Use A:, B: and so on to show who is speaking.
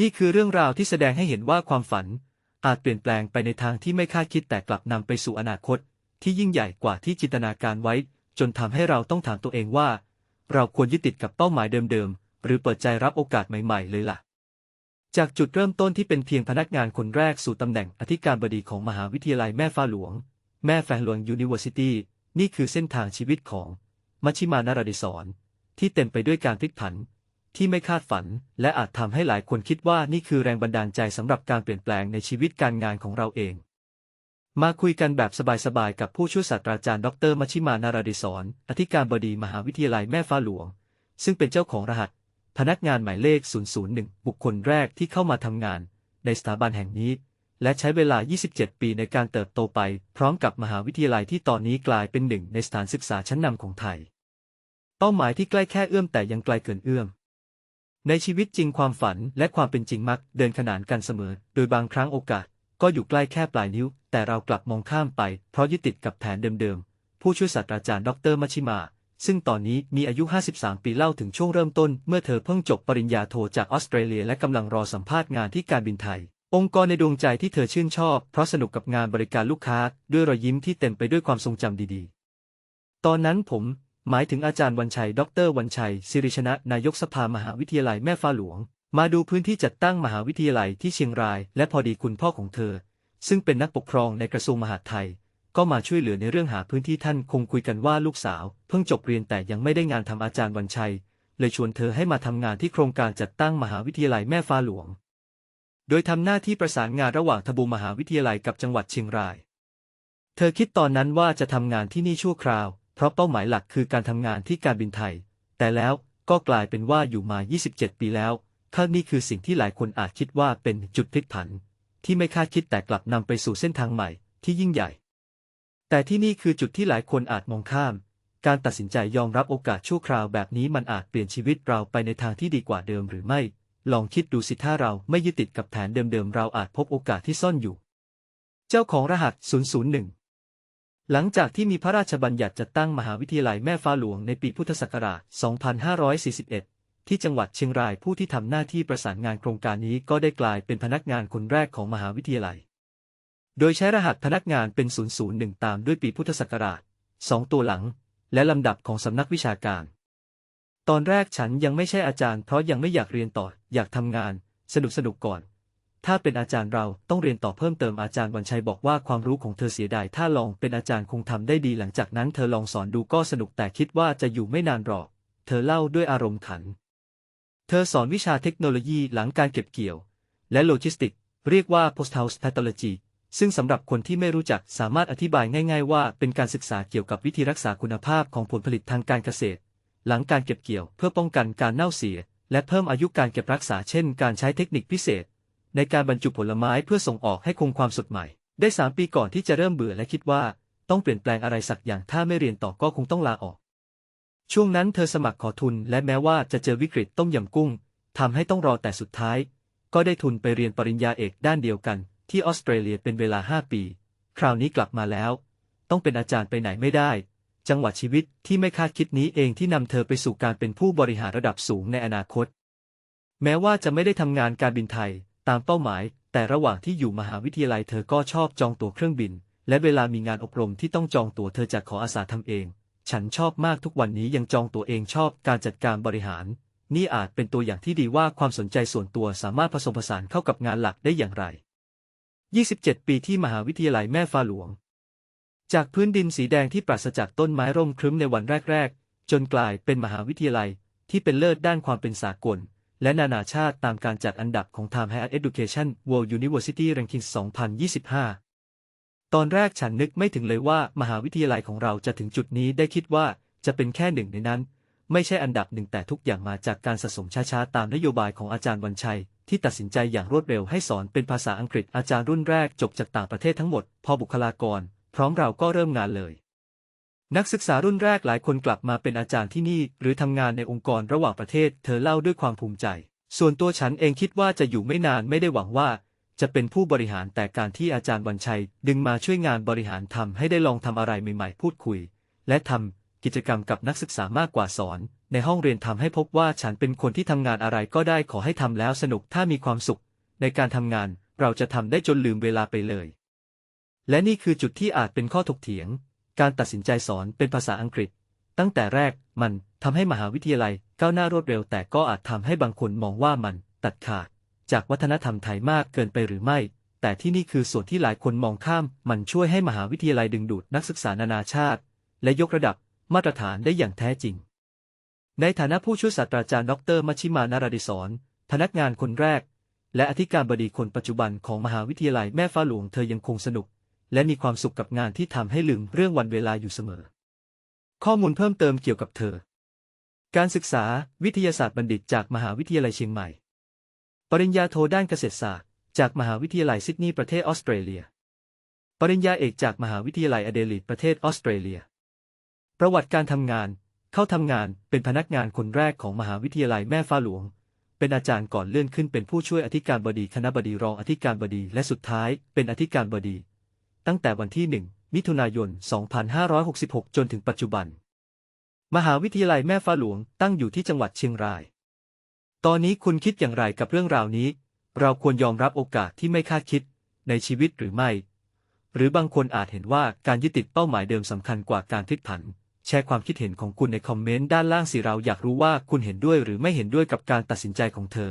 A: นี่คือเรื่องราวที่แสดงให้เห็นว่าความฝัน อาจเปลี่ยนแปลงไปในทางที่ไม่คาดคิดแต่กลับนำไปสู่อนาคต ที่ยิ่งใหญ่กว่าที่จินตนาการไว้ จนทำให้เราต้องถามตัวเองว่า เราควรยึดติดกับเป้าหมายเดิมๆ หรือเปิดใจรับโอกาสใหม่ๆ เลยล่ะ จากจุดเริ่มต้นที่เป็นเพียงพนักงานคนแรกสู่ตำแหน่งอธิการบดีของมหาวิทยาลัยแม่ฟ้าหลวง แม่แฟงหลวงยูนิเวอร์ซิตี้นี่คือเส้นทางชีวิตของมัชชิมานาราดิศรที่เต็มไปด้วยการพลิกผัน ที่ไม่คาดฝัน และอาจทำให้หลายคนคิดว่านี่คือแรงบันดาลใจสำหรับการเปลี่ยนแปลงในชีวิตการงานของเราเอง มาคุยกันแบบสบายๆกับผู้ช่วยศาสตราจารย์ดรมัชิมานาราดิศรอธิการบดีมหาวิทยาลัยแม่ฟ้าหลวง ซึ่งเป็นเจ้าของรหัส พนักงานหมายเลข 001 บุคคลแรกที่เข้ามาทำงาน ในสถาบันแห่งนี้ และใช้เวลา 27 ปีในการเติบโตไป พร้อมกับมหาวิทยาลัยที่ตอนนี้กลายเป็นหนึ่งในสถานศึกษาชั้นนำของไทย เป้าหมายที่ใกล้แค่เอื้อมแต่ยังไกลเกินเอื้อม ในชีวิตจริงความฝันและความเป็นจริงมักเดินขนานกันเสมอ โดยบางครั้งโอกาส ก็อยู่ใกล้แค่ปลายนิ้ว แต่เรากลับมองข้ามไป เพราะยึดติดกับแผนเดิมๆ ผู้ช่วยศาสตราจารย์ดรมัชชิมา ซึ่งตอนนี้มีอายุ 53 ปีเล่าถึงช่วงเริ่มต้น เมื่อเธอเพิ่งจบปริญญาโทจากออสเตรเลียและกำลังรอสัมภาษณ์งานที่การบินไทย องค์กรในดวงใจที่เธอชื่นชอบ เพราะสนุกกับงานบริการลูกค้า ด้วยรอยยิ้มที่เต็มไปด้วยความทรงจำดีๆ ตอนนั้นผม หมายถึงอาจารย์วันชัย ดร วันชัย สิริชนะ นายกสภามหาวิทยาลัยแม่ฟ้าหลวง มาดูพื้นที่จัดตั้งมหาวิทยาลัยที่เชียงราย และพอดีคุณพ่อของเธอ ซึ่งเป็นนักปกครองในกระทรวงมหาดไทย ก็มาช่วยเหลือในเรื่องหาพื้นที่ท่านคงคุยกันว่าลูกสาว เพิ่งจบเรียนแต่ยังไม่ได้งานทำอาจารย์วันชัย เลยชวนเธอให้มาทำงานที่โครงการจัดตั้งมหาวิทยาลัยแม่ฟ้าหลวง โดยทำหน้าที่ประสานงานระหว่างทบูมหาวิทยาลัยกับจังหวัดเชียงราย เธอคิดตอนนั้นว่าจะทำงานที่นี่ชั่วคราว ราะเป้าหมายหลักคือการทำงานที่การบินไทย แต่แล้วก็กลายเป็นว่าอยู่มา 27 ปีแล้วถ้านี่คือสิ่งที่หลายคนอาจคิดว่าเป็นจุดพลิกผัน ที่ไม่คาดคิดแต่กลับนำไปสู่เส้นทางใหม่ที่ยิ่งใหญ่ แต่ที่นี่คือจุดที่หลายคนอาจมองข้าม การตัดสินใจยอมรับโอกาสชั่วคราวแบบนี้มันอาจเปลี่ยนชีวิตเราไปในทางที่ดีกว่าเดิมหรือไม่ ลองคิดดูสิถ้าเราไม่ยึดติดกับแผนเดิมๆ เราอาจพบโอกาสที่ซ่อนอยู่ เจ้าของรหัส 001 หลังจากที่มีพระราชบัญญัติจัดตั้งมหาวิทยาลัยแม่ฟ้าหลวงในปีพุทธศักราช 2541 ที่จังหวัดเชียงรายผู้ที่ทำหน้าที่ประสานงานโครงการนี้ก็ได้กลายเป็นพนักงานคนแรกของมหาวิทยาลัย โดยใช้รหัสพนักงานเป็น 001 ตามด้วยปีพุทธศักราช 2 ตัวหลัง และลำดับของสำนักวิชาการ ตอนแรกฉันยังไม่ใช่อาจารย์เพราะยังไม่อยากเรียนต่อ อยากทำงาน สนุกสนุกก่อน ถ้าเป็นอาจารย์เราต้องเรียนต่อเพิ่มเติมอาจารย์วันชัยบอกว่าความรู้ของเธอเสียดายถ้าลองเป็นอาจารย์คงทำได้ดีหลังจากนั้นเธอลองสอนดูก็สนุกแต่คิดว่าจะอยู่ไม่นานหรอก เธอเล่าด้วยอารมณ์ขัน เธอสอนวิชาเทคโนโลยีหลังการเก็บเกี่ยว และโลจิสติก เรียกว่า post house pathology ซึ่งสำหรับคนที่ไม่รู้จักสามารถอธิบายง่าย ๆ ว่าเป็นการศึกษาเกี่ยวกับวิธีรักษาคุณภาพของผลผลิตทางการเกษตร หลังการเก็บเกี่ยวเพื่อป้องกันการเน่าเสีย และเพิ่มอายุการเก็บรักษาเช่น การใช้เทคนิคพิเศษ ในการบรรจุผลไม้เพื่อส่งออกให้คงความสดใหม่ ได้3ปีก่อนที่จะเริ่มเบื่อและคิดว่า ต้องเปลี่ยนแปลงอะไรสักอย่างถ้าไม่เรียนต่อก็คงต้องลาออก ช่วงนั้นเธอสมัครขอทุนและแม้ว่าจะเจอวิกฤตต้มยำกุ้งทำให้ต้องรอแต่สุดท้าย ก็ได้ทุนไปเรียนปริญญาเอกด้านเดียวกัน ที่ออสเตรเลียเป็นเวลา5ปี คราวนี้กลับมาแล้ว ต้องเป็นอาจารย์ไปไหนไม่ได้ จังหวะชีวิตที่ไม่คาดคิดนี้เองที่นำเธอไปสู่การเป็นผู้บริหารระดับสูงในอนาคต แม้ว่าจะไม่ได้ทำงานการบินไทย ตามเป้าหมาย แต่ระหว่างที่อยู่มหาวิทยาลัยเธอก็ชอบจองตั๋วเครื่องบิน และเวลามีงานอบรมที่ต้องจองตั๋วเธอจะขออาสาทำเอง ฉันชอบมากทุกวันนี้ยังจองตั๋วเองชอบการจัดการบริหาร นี่อาจเป็นตัวอย่างที่ดีว่าความสนใจส่วนตัวสามารถผสมผสานเข้ากับงานหลักได้อย่างไร 27 ปีที่มหาวิทยาลัยแม่ฟ้าหลวง จากพื้นดินสีแดงที่ปราศจากต้นไม้ร่มครึ้มในวันแรก ๆ จนกลายเป็นมหาวิทยาลัยที่เป็นเลิศด้านความเป็นสากล และนานาชาติตามการจัดอันดับของ Time Higher Education World University Rankings 2025 ตอนแรกฉันนึกไม่ถึงเลยว่ามหาวิทยาลัยของเราจะถึงจุดนี้ได้คิดว่าจะเป็นแค่หนึ่งในนั้น ไม่ใช่อันดับหนึ่งแต่ทุกอย่างมาจากการสะสมช้าๆ ตามนโยบายของอาจารย์วันชัย ที่ตัดสินใจอย่างรวดเร็วให้สอนเป็นภาษาอังกฤษอาจารย์รุ่นแรกจบจากต่างประเทศทั้งหมด พอบุคลากร พร้อมเราก็เริ่มงานเลย นักศึกษารุ่นแรกหลายคนกลับมาเป็นอาจารย์ที่นี่ หรือทำงานในองค์กรระหว่างประเทศ เธอเล่าด้วยความภูมิใจ ส่วนตัวฉันเองคิดว่าจะอยู่ไม่นานไม่ได้หวังว่า จะเป็นผู้บริหารแต่การที่อาจารย์วันชัย ดึงมาช่วยงานบริหารทำให้ได้ลองทำอะไรใหม่ๆ พูดคุย และทกิจกรรมกับนักศึกษามากกว่าสอน ในห้องเรียนทำให้พบว่าฉันเป็นคนที่ทำงานอะไรก็ได้ขอให้ทำแล้วสนุกถ้ามีความสุข ในการทำงานเราจะทำได้จนลืมเวลาไปเลย และนี่คือจุดที่อาจเป็นข้อถกเถียง การตัดสินใจสอนเป็นภาษาอังกฤษ ตั้งแต่แรกมันทำให้มหาวิทยาลัยก้าวหน้ารวดเร็ว แต่ก็อาจทำให้บางคนมองว่ามันตัดขาด จากวัฒนธรรมไทยมากเกินไปหรือไม่ แต่ที่นี่คือส่วนที่หลายคนมองข้าม มันช่วยให้มหาวิทยาลัยดึงดูดนักศึกษานานาชาติ และยกระดับมาตรฐานได้อย่างแท้จริง ในฐานะผู้ช่วยศาสตราจารย์ดรมัชิมานาราดิศรพนักงานคนแรก และอธิการบดีคนปัจจุบันของมหาวิทยาลัยแม่ฟ้าหลวงเธอยังคงสนุก และมีความสุขกับงานที่ทำให้ลืมเรื่องวันเวลาอยู่เสมอ ข้อมูลเพิ่มเติมเกี่ยวกับเธอ การศึกษาวิทยาศาสตร์บัณฑิตจากมหาวิทยาลัยเชียงใหม่ ปริญญาโทด้านเกษตรศาสตร์ จากมหาวิทยาลัยซิดนีย์ประเทศออสเตรเลีย ปริญญาเอกจากมหาวิทยาลัยอเดลีดประเทศออสเตรเลีย ประวัติการทำงาน เข้าทำงานเป็นพนักงานคนแรกของมหาวิทยาลัยแม่ฟ้าหลวงเป็นอาจารย์ก่อนเลื่อนขึ้นเป็นผู้ช่วยอธิการบดีคณะบดีรองอธิการบดี และสุดท้ายเป็นอธิการบดี ตั้งแต่วันที่ 1 มิถุนายน 2566 จนถึงปัจจุบัน มหาวิทยาลัยแม่ฟ้าหลวงตั้งอยู่ที่จังหวัดเชียงราย ตอนนี้คุณคิดอย่างไรกับเรื่องราวนี้ เราควรยอมรับโอกาสที่ไม่คาดคิดในชีวิตหรือไม่ หรือบางคนอาจเห็นว่าการยึดติดเป้าหมายเดิมสำคัญกว่าการพลิกผันแชร์ความคิดเห็นของคุณในคอมเมนต์ด้านล่างสิเราอยากรู้ว่าคุณเห็นด้วยหรือไม่เห็นด้วยกับการตัดสินใจของเธอ